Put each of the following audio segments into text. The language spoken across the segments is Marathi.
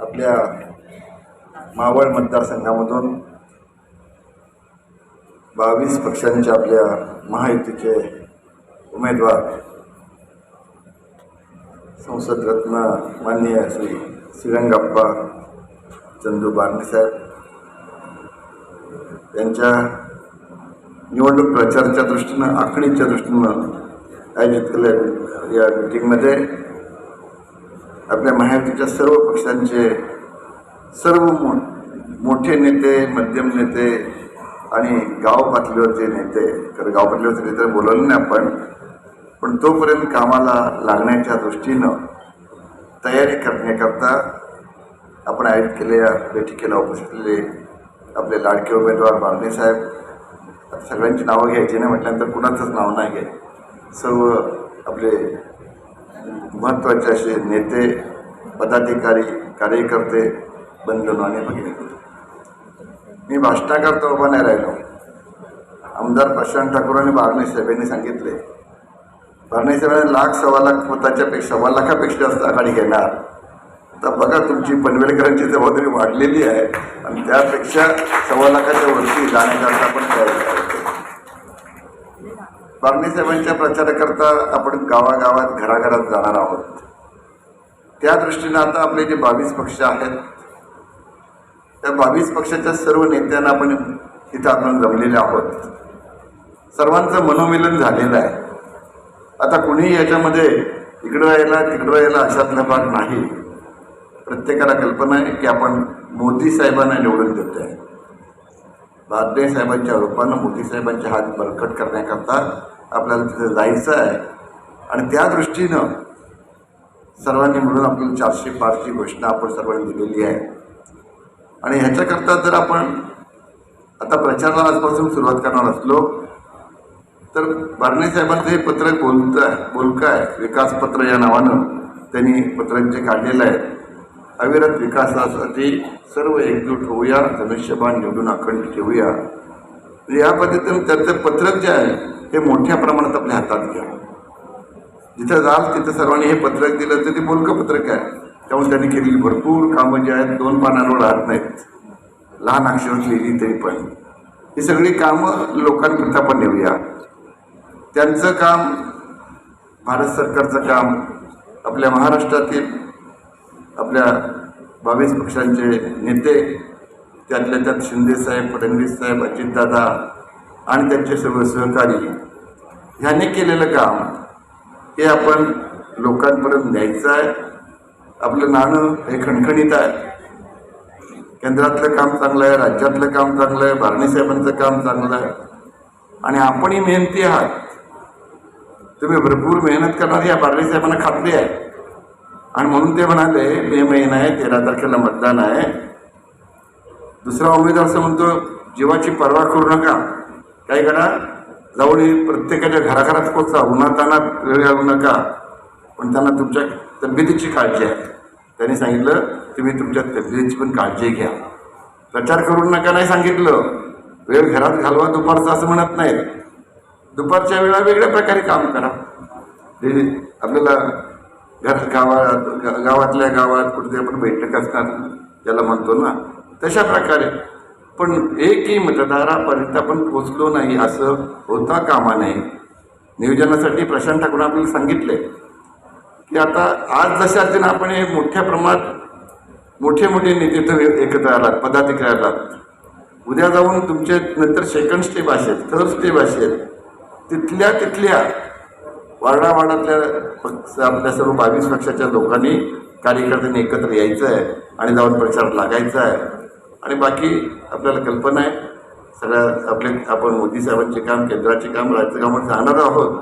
आपल्या मावळ मतदारसंघामधून बावीस पक्षांचे आपल्या महायुतीचे उमेदवार संसद रत्न माननीय श्री श्रीरंगाप्पा चंदू बारणे यांच्या निवडणूक प्रचाराच्या दृष्टीनं आखणीच्या दृष्टीनं आयोजित केल्या या मिटिंगमध्ये आपल्या महायुतीच्या सर्व पक्षांचे सर्व मो मोठे नेते मध्यम नेते आणि गाव पातळीवरचे नेते. खरं गाव पातळीवरचे नेते बोलवले नाही आपण पण तोपर्यंत कामाला लागण्याच्या दृष्टीनं तयारी करण्याकरता आपण आयोजित केलेल्या बैठकीला उपस्थित असलेले आपले लाडके उमेदवार बारणे साहेब. सगळ्यांची नावं घ्यायची नाही म्हटल्यानंतर कुणाचंच नाव नाही घ्याय सर्व आपले महत्त्वाचे असे नेते पदाधिकारी कार्यकर्ते बंधून आणि भगिनी. मी भाषणाकरता उभा नाही राहिलो. आमदार प्रशांत ठाकूर आणि बारणे साहेबांनी सांगितले. बारणे साहेबांनी लाख सव्वा लाख मताच्या सव्वा लाखापेक्षा जास्त आघाडी घेणार. तर बघा तुमची पनवेलकरांची जबाबदारी वाढलेली आहे आणि त्यापेक्षा सव्वा लाखाच्या वरती जाण्याकरता आपण तयारी स्वामीसाहेबांच्या प्रचाराकरता आपण गावागावात घराघरात जाणार आहोत. त्या दृष्टीनं आता आपले जे बावीस पक्ष आहेत त्या बावीस पक्षाच्या सर्व नेत्यांना आपण इथं आपण जमलेले आहोत. सर्वांचं मनोमिलन झालेलं आहे. आता कुणीही याच्यामध्ये इकडं राहिला तिकडं राहिला अशातला भाग नाही. प्रत्येकाला कल्पना आहे की आपण मोदी साहेबांना निवडून देतो आहे भारदे साहेबांच्या रूपानं मोदी हात बळकट करण्याकरता आपल्याला तिथे जायचं आहे. आणि त्या दृष्टीनं सर्वांनी मिळून आपल्याला चारशे पाचची घोषणा आपण सर्वांनी दिलेली आहे. आणि ह्याच्याकरता जर आपण आता प्रचाराला आजपासून सुरुवात करणार असलो तर बारणे साहेबांचं हे पत्र बोलतं आहे बोलकं आहे विकास पत्र या नावानं त्यांनी पत्रांचे काढलेलं आहे अविरत विकासासाठी सर्व एकजूट होऊया धनुष्यबाण निवडून अखंड ठेवूया. या पद्धतीनं त्यांचं पत्रक जे आहे ते मोठ्या प्रमाणात आपल्या हातात घ्या. जिथं जाल तिथं सर्वांनी हे पत्रक दिलं तर ते बोलकं पत्रक आहे. त्यामुळे त्यांनी केलेली भरपूर कामं जी आहेत दोन पानांवर राहत नाहीत. लहान अक्षरात लिहिली तरी पण. ही सगळी कामं लोकांकरिता आपण नेऊया. त्यांचं काम भारत सरकारचं काम आपल्या महाराष्ट्रातील आपल्या बावीस पक्षांचे नेते त्यातल्या त्यात शिंदेसाहेब फडणवीस साहेब अजितदादा आणि त्यांचे सर्व सहकारी ह्यांनी केलेलं काम हे आपण लोकांपर्यंत न्यायचं आहे. आपलं नाणं हे खणखणीत आहे. केंद्रातलं काम चांगलं आहे राज्यातलं काम चांगलं आहे बारणे साहेबांचं काम चांगलं आहे. आणि आपणही मेहनती आहात. तुम्ही भरपूर मेहनत करणारी या बारणे साहेबांना खात्री आहे. आणि म्हणून ते म्हणाले मे महिना आहे तेरा तारखेला मतदान आहे. दुसरा उमेदवार असं म्हणतो जीवाची पर्वा करू नका. काय करा जाऊन प्रत्येकाच्या घराघरात पोचा उन्हातानात वेळ घालू नका. पण त्यांना तुमच्या तब्येतीची काळजी आहे. त्यांनी सांगितलं तुम्ही तुमच्या तब्येतीची पण काळजी घ्या. प्रचार करू नका नाही सांगितलं. वेळ घरात घालवा दुपारचं असं म्हणत नाहीत. दुपारच्या वेळा वेगळ्या प्रकारे काम करा. आपल्याला घर गावात गावातल्या गावात कुठे आपण बैठक असणार ज्याला म्हणतो ना तशा प्रकारे. पण एकही मतदारापर्यंत आपण पोचलो नाही असं होता कामा नये. नियोजनासाठी प्रशांत ठाकूर आपल्याला सांगितले की आता आज जशा अर्थानं आपण हे मोठ्या प्रमाणात मोठे मोठे नेते एकत्र आलात पदाधिकारी आलात. उद्या जाऊन तुमचे नंतर सेकंड स्टेप असेल थर्ड स्टेप असेल तिथल्या तिथल्या वार्डावाडातल्या पक्ष आपल्या सर्व बावीस पक्षाच्या लोकांनी कार्यकर्त्यांनी एकत्र यायचं आहे आणि जाऊन प्रचार लागायचा आहे आणि बाकी आपल्याला कल्पना आहे सगळ्या आपले आपण मोदी साहेबांचे काम केंद्राचे काम राज्याचे काम जाणार आहोत.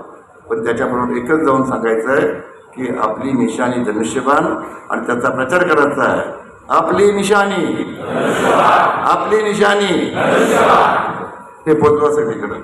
पण त्याच्याबरोबर एकच जाऊन सांगायचं आहे की आपली निशाणी धनुष्यबाण आणि त्याचा प्रचार करायचा आहे. आपली निशाणी. आपली निशाणी. हे पोचवा सगळीकडं